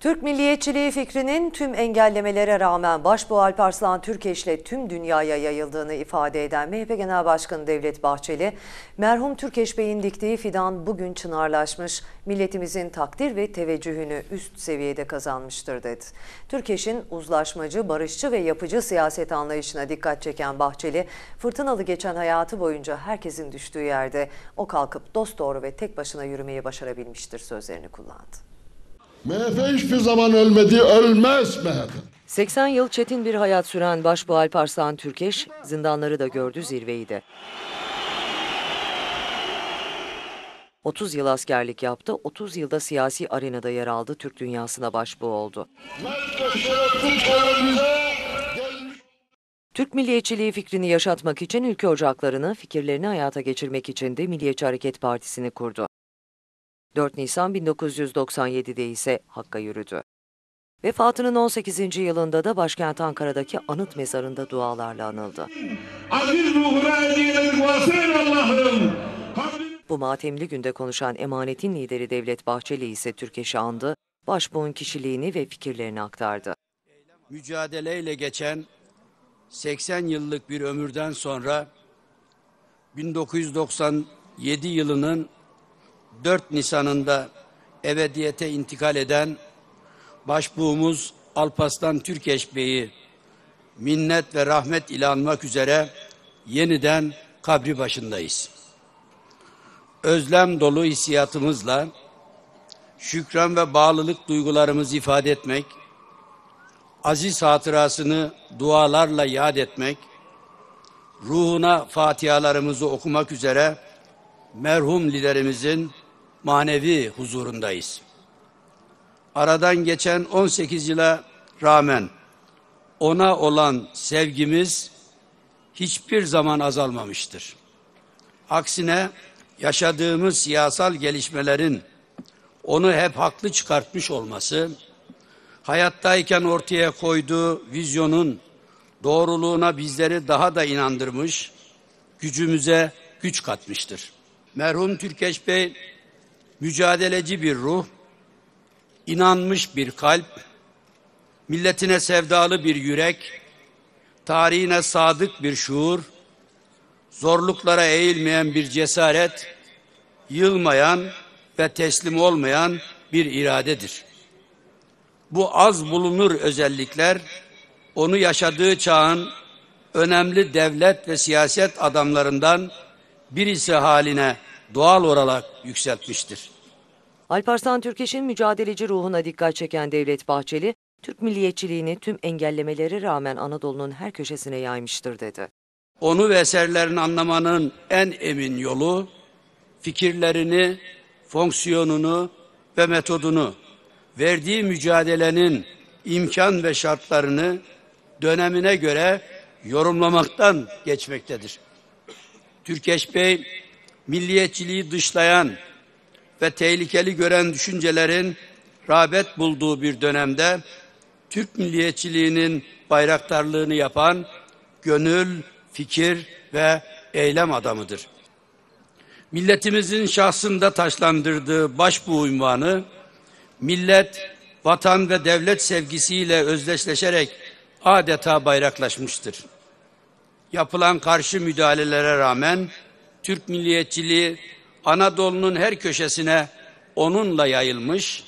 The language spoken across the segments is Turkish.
Türk milliyetçiliği fikrinin tüm engellemelere rağmen Başbuğ Alparslan Türkeş'le tüm dünyaya yayıldığını ifade eden MHP Genel Başkanı Devlet Bahçeli, merhum Türkeş Bey'in diktiği fidan bugün çınarlaşmış, milletimizin takdir ve teveccühünü üst seviyede kazanmıştır dedi. Türkeş'in uzlaşmacı, barışçı ve yapıcı siyaset anlayışına dikkat çeken Bahçeli, fırtınalı geçen hayatı boyunca herkesin düştüğü yerde o kalkıp dosdoğru ve tek başına yürümeyi başarabilmiştir sözlerini kullandı. MHP hiçbir zaman ölmedi, ölmez MHP. 80 yıl çetin bir hayat süren Başbuğ Alparslan Türkeş, zindanları da gördü zirveyi de. 30 yıl askerlik yaptı, 30 yılda siyasi arenada yer aldı, Türk dünyasına başbuğ oldu. Türk milliyetçiliği fikrini yaşatmak için ülke ocaklarını, fikirlerini hayata geçirmek için de Milliyetçi Hareket Partisi'ni kurdu. 4 Nisan 1997'de ise Hakk'a yürüdü. Vefatının 18. yılında da başkent Ankara'daki anıt mezarında dualarla anıldı. Aziz ruhuna hediyeleri vasıl Allah'ım. Bu matemli günde konuşan emanetin lideri Devlet Bahçeli ise Türkeş'i andı, başbuğun kişiliğini ve fikirlerini aktardı. Mücadeleyle geçen 80 yıllık bir ömürden sonra 1997 yılının 4 Nisan'ında ebediyete intikal eden başbuğumuz Alpaslan Türkeş Bey'i minnet ve rahmet ile anmak üzere yeniden kabri başındayız. Özlem dolu hissiyatımızla şükran ve bağlılık duygularımızı ifade etmek, aziz hatırasını dualarla yad etmek, ruhuna fatihalarımızı okumak üzere merhum liderimizin manevi huzurundayız. Aradan geçen 18 yıla rağmen ona olan sevgimiz hiçbir zaman azalmamıştır. Aksine yaşadığımız siyasal gelişmelerin onu hep haklı çıkartmış olması, hayattayken ortaya koyduğu vizyonun doğruluğuna bizleri daha da inandırmış, gücümüze güç katmıştır. Merhum Türkeş Bey mücadeleci bir ruh, inanmış bir kalp, milletine sevdalı bir yürek, tarihine sadık bir şuur, zorluklara eğilmeyen bir cesaret, yılmayan ve teslim olmayan bir iradedir. Bu az bulunur özellikler onu yaşadığı çağın önemli devlet ve siyaset adamlarından birisi haline doğal olarak yükseltmiştir. Alparslan Türkeş'in mücadeleci ruhuna dikkat çeken Devlet Bahçeli, Türk milliyetçiliğini tüm engellemeleri rağmen Anadolu'nun her köşesine yaymıştır dedi. Onu ve eserlerini anlamanın en emin yolu, fikirlerini, fonksiyonunu ve metodunu, verdiği mücadelenin imkan ve şartlarını dönemine göre yorumlamaktan geçmektedir. Türkeş Bey, milliyetçiliği dışlayan ve tehlikeli gören düşüncelerin rağbet bulduğu bir dönemde Türk milliyetçiliğinin bayraktarlığını yapan gönül, fikir ve eylem adamıdır. Milletimizin şahsında taşlandırdığı başbuğ unvanı, millet, vatan ve devlet sevgisiyle özdeşleşerek adeta bayraklaşmıştır. Yapılan karşı müdahalelere rağmen Türk milliyetçiliği Anadolu'nun her köşesine onunla yayılmış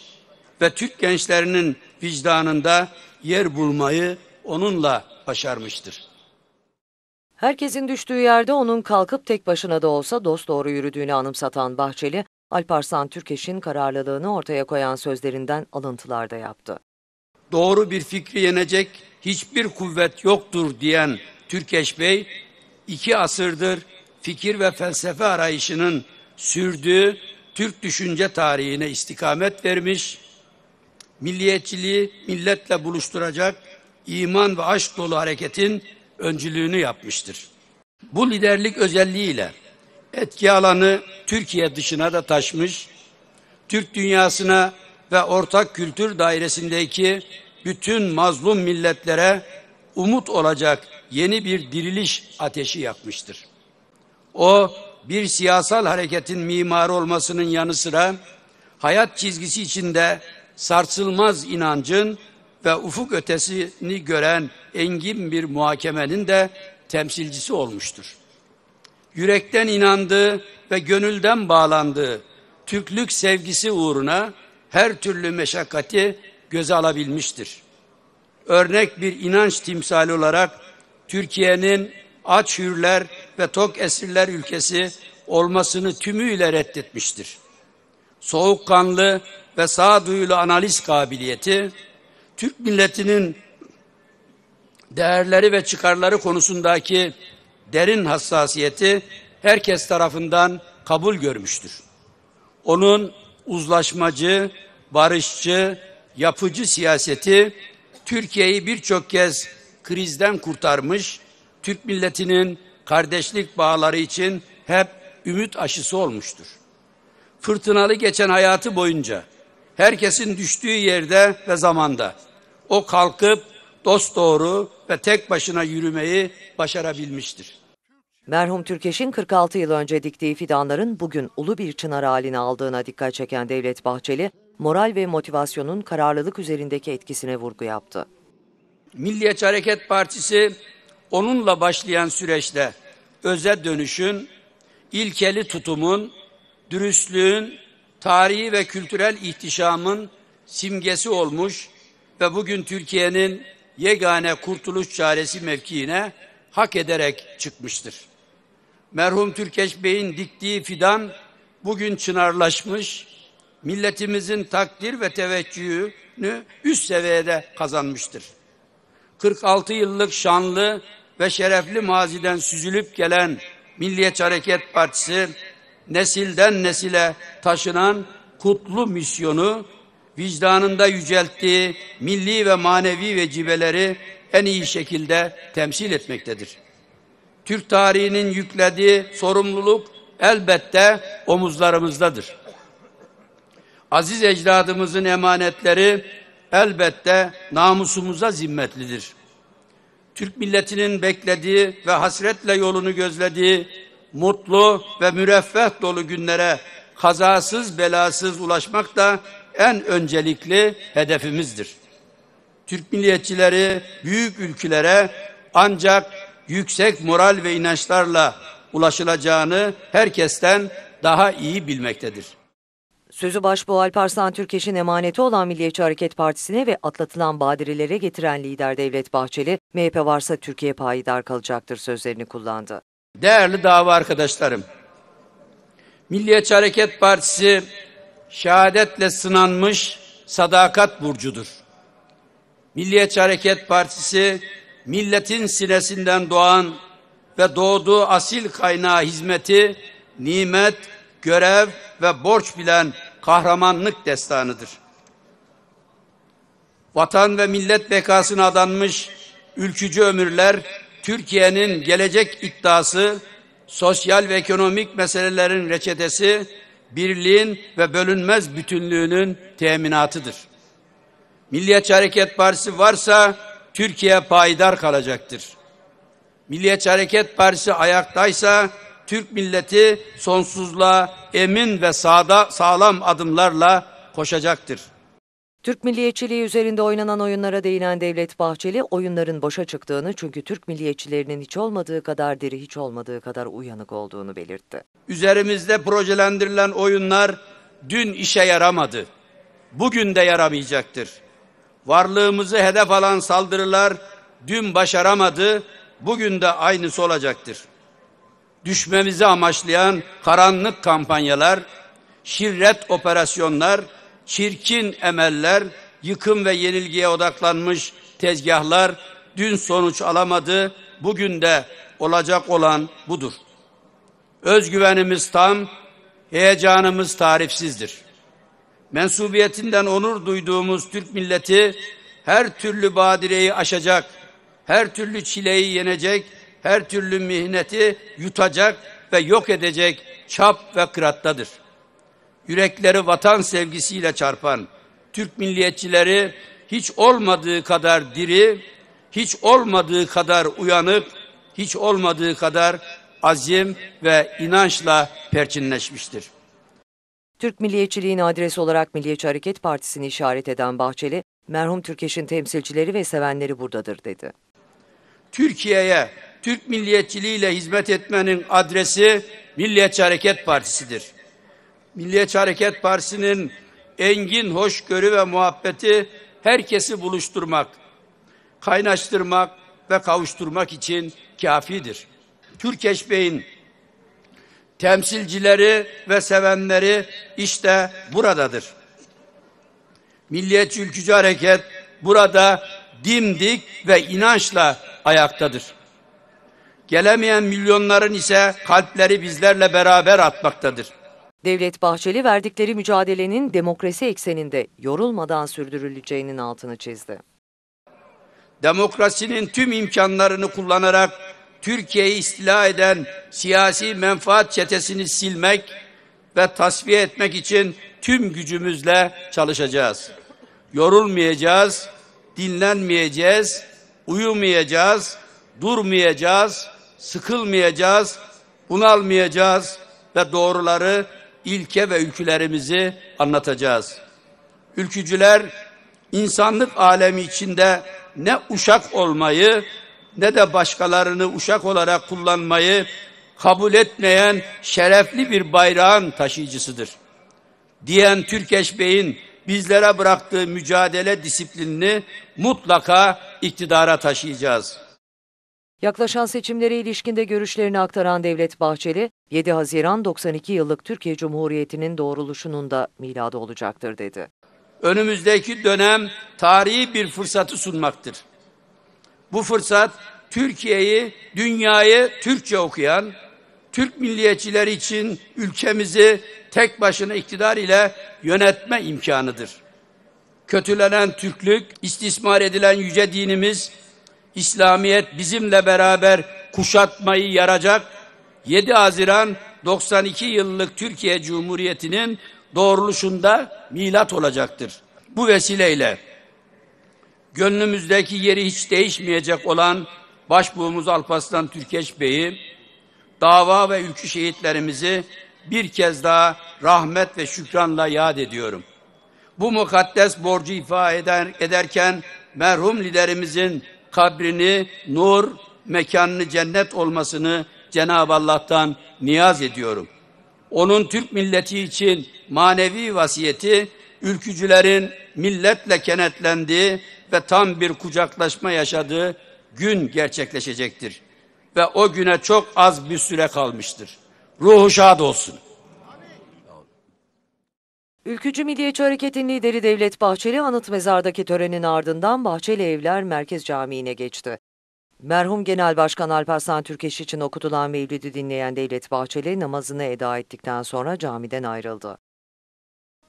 ve Türk gençlerinin vicdanında yer bulmayı onunla başarmıştır. Herkesin düştüğü yerde onun kalkıp tek başına da olsa dost doğru yürüdüğünü anımsatan Bahçeli, Alparslan Türkeş'in kararlılığını ortaya koyan sözlerinden alıntılar da yaptı. Doğru bir fikri yenecek hiçbir kuvvet yoktur diyen Türkeş Bey, iki asırdır fikir ve felsefe arayışının sürdüğü Türk düşünce tarihine istikamet vermiş, milliyetçiliği milletle buluşturacak iman ve aşk dolu hareketin öncülüğünü yapmıştır. Bu liderlik özelliğiyle etki alanı Türkiye dışına da taşmış, Türk dünyasına ve ortak kültür dairesindeki bütün mazlum milletlere umut olacak yeni bir diriliş ateşi yakmıştır. O bir siyasal hareketin mimarı olmasının yanı sıra hayat çizgisi içinde sarsılmaz inancın ve ufuk ötesini gören engin bir muhakemenin de temsilcisi olmuştur. Yürekten inandığı ve gönülden bağlandığı Türklük sevgisi uğruna her türlü meşakkati göze alabilmiştir. Örnek bir inanç timsali olarak Türkiye'nin aç hürler ve tok esirler ülkesi olmasını tümüyle reddetmiştir. Soğukkanlı ve sağduyulu analiz kabiliyeti, Türk milletinin değerleri ve çıkarları konusundaki derin hassasiyeti herkes tarafından kabul görmüştür. Onun uzlaşmacı, barışçı, yapıcı siyaseti Türkiye'yi birçok kez krizden kurtarmış, Türk milletinin kardeşlik bağları için hep ümit aşısı olmuştur. Fırtınalı geçen hayatı boyunca herkesin düştüğü yerde ve zamanda o kalkıp dosdoğru ve tek başına yürümeyi başarabilmiştir. Merhum Türkeş'in 46 yıl önce diktiği fidanların bugün ulu bir çınar halini aldığına dikkat çeken Devlet Bahçeli, moral ve motivasyonun kararlılık üzerindeki etkisine vurgu yaptı. Milliyetçi Hareket Partisi onunla başlayan süreçte öze dönüşün, ilkeli tutumun, dürüstlüğün, tarihi ve kültürel ihtişamın simgesi olmuş ve bugün Türkiye'nin yegane kurtuluş çaresi mevkiine hak ederek çıkmıştır. Merhum Türkeş Bey'in diktiği fidan bugün çınarlaşmış, milletimizin takdir ve teveccühünü üst seviyede kazanmıştır. 46 yıllık şanlı ve şerefli maziden süzülüp gelen Milliyetçi Hareket Partisi nesilden nesile taşınan kutlu misyonu vicdanında yücelttiği milli ve manevi vecibeleri en iyi şekilde temsil etmektedir. Türk tarihinin yüklediği sorumluluk elbette omuzlarımızdadır. Aziz ecdadımızın emanetleri elbette namusumuza zimmetlidir. Türk milletinin beklediği ve hasretle yolunu gözlediği mutlu ve müreffeh dolu günlere kazasız belasız ulaşmak da en öncelikli hedefimizdir. Türk milliyetçileri büyük ülkelere ancak yüksek moral ve inançlarla ulaşılacağını herkesten daha iyi bilmektedir. Sözü başbuğ Alparslan Türkeş'in emaneti olan Milliyetçi Hareket Partisi'ne ve atlatılan badirelere getiren lider Devlet Bahçeli, MHP varsa Türkiye payidar kalacaktır sözlerini kullandı. Değerli dava arkadaşlarım, Milliyetçi Hareket Partisi şehadetle sınanmış sadakat burcudur. Milliyetçi Hareket Partisi milletin sinesinden doğan ve doğduğu asil kaynağı hizmeti, nimet, görev ve borç bilen kahramanlık destanıdır. Vatan ve millet bekasına adanmış ülkücü ömürler Türkiye'nin gelecek iddiası, sosyal ve ekonomik meselelerin reçetesi, birliğin ve bölünmez bütünlüğünün teminatıdır. Milliyetçi Hareket Partisi varsa Türkiye payidar kalacaktır. Milliyetçi Hareket Partisi ayaktaysa Türk milleti sonsuzluğa emin ve sağda, sağlam adımlarla koşacaktır. Türk milliyetçiliği üzerinde oynanan oyunlara değinen Devlet Bahçeli, oyunların boşa çıktığını çünkü Türk milliyetçilerinin hiç olmadığı kadar diri, hiç olmadığı kadar uyanık olduğunu belirtti. Üzerimizde projelendirilen oyunlar dün işe yaramadı. Bugün de yaramayacaktır. Varlığımızı hedef alan saldırılar dün başaramadı, bugün de aynısı olacaktır. Düşmemizi amaçlayan karanlık kampanyalar, şirret operasyonlar, çirkin emeller, yıkım ve yenilgiye odaklanmış tezgahlar dün sonuç alamadı, bugün de olacak olan budur. Özgüvenimiz tam, heyecanımız tarifsizdir. Mensubiyetinden onur duyduğumuz Türk milleti her türlü badireyi aşacak, her türlü çileyi yenecek, her türlü mihneti yutacak ve yok edecek çap ve kırattadır. Yürekleri vatan sevgisiyle çarpan Türk milliyetçileri hiç olmadığı kadar diri, hiç olmadığı kadar uyanık, hiç olmadığı kadar azim ve inançla perçinleşmiştir. Türk milliyetçiliğin adresi olarak Milliyetçi Hareket Partisi'ni işaret eden Bahçeli, merhum Türkeş'in temsilcileri ve sevenleri buradadır dedi. Türkiye'ye Türk milliyetçiliğiyle hizmet etmenin adresi Milliyetçi Hareket Partisi'dir. Milliyetçi Hareket Partisi'nin engin hoşgörü ve muhabbeti herkesi buluşturmak, kaynaştırmak ve kavuşturmak için kafidir. Türkeş Bey'in temsilcileri ve sevenleri işte buradadır. Milliyetçi Ülkücü Hareket burada dimdik ve inançla ayaktadır. Gelemeyen milyonların ise kalpleri bizlerle beraber atmaktadır. Devlet Bahçeli verdikleri mücadelenin demokrasi ekseninde yorulmadan sürdürüleceğinin altını çizdi. Demokrasinin tüm imkanlarını kullanarak Türkiye'yi istila eden siyasi menfaat çetesini silmek ve tasfiye etmek için tüm gücümüzle çalışacağız. Yorulmayacağız, dinlenmeyeceğiz, uyumayacağız, durmayacağız, sıkılmayacağız, bunalmayacağız ve doğruları, ilke ve ülkülerimizi anlatacağız. Ülkücüler insanlık alemi içinde ne uşak olmayı ne de başkalarını uşak olarak kullanmayı kabul etmeyen şerefli bir bayrağın taşıyıcısıdır. Diyen Türkeş Bey'in bizlere bıraktığı mücadele disiplinini mutlaka iktidara taşıyacağız. Yaklaşan seçimlere ilişkinde görüşlerini aktaran Devlet Bahçeli, 7 Haziran 92 yıllık Türkiye Cumhuriyeti'nin doğruluşunun da miladı olacaktır dedi. önümüzdeki dönem tarihi bir fırsatı sunmaktır. Bu fırsat Türkiye'yi, dünyayı Türkçe okuyan, Türk milliyetçileri için ülkemizi tek başına iktidar ile yönetme imkanıdır. Kötülenen Türklük, istismar edilen yüce dinimiz, İslamiyet bizimle beraber kuşatmayı yaracak 7 Haziran 92 yıllık Türkiye Cumhuriyeti'nin doğruluşunda milat olacaktır. Bu vesileyle gönlümüzdeki yeri hiç değişmeyecek olan Başbuğumuz Alparslan Türkeş Bey'i, dava ve ülkü şehitlerimizi bir kez daha rahmet ve şükranla yad ediyorum. Bu mukaddes borcu ifa eder, ederken merhum liderimizin kabrini nur, mekanını cennet olmasını Cenab-ı Allah'tan niyaz ediyorum. Onun Türk milleti için manevi vasiyeti ülkücülerin milletle kenetlendiği ve tam bir kucaklaşma yaşadığı gün gerçekleşecektir. Ve o güne çok az bir süre kalmıştır. Ruhu şad olsun. Ülkücü Milliyetçi Hareket'in lideri Devlet Bahçeli anıt mezardaki törenin ardından Bahçeli Evler Merkez Camii'ne geçti. Merhum Genel Başkan Alparslan Türkeş için okutulan mevlidi dinleyen Devlet Bahçeli namazını eda ettikten sonra camiden ayrıldı.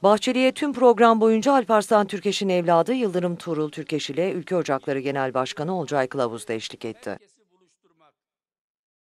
Bahçeli'ye tüm program boyunca Alparslan Türkeş'in evladı Yıldırım Tuğrul Türkeş ile Ülke Ocakları Genel Başkanı Olcay Kılavuz da eşlik etti.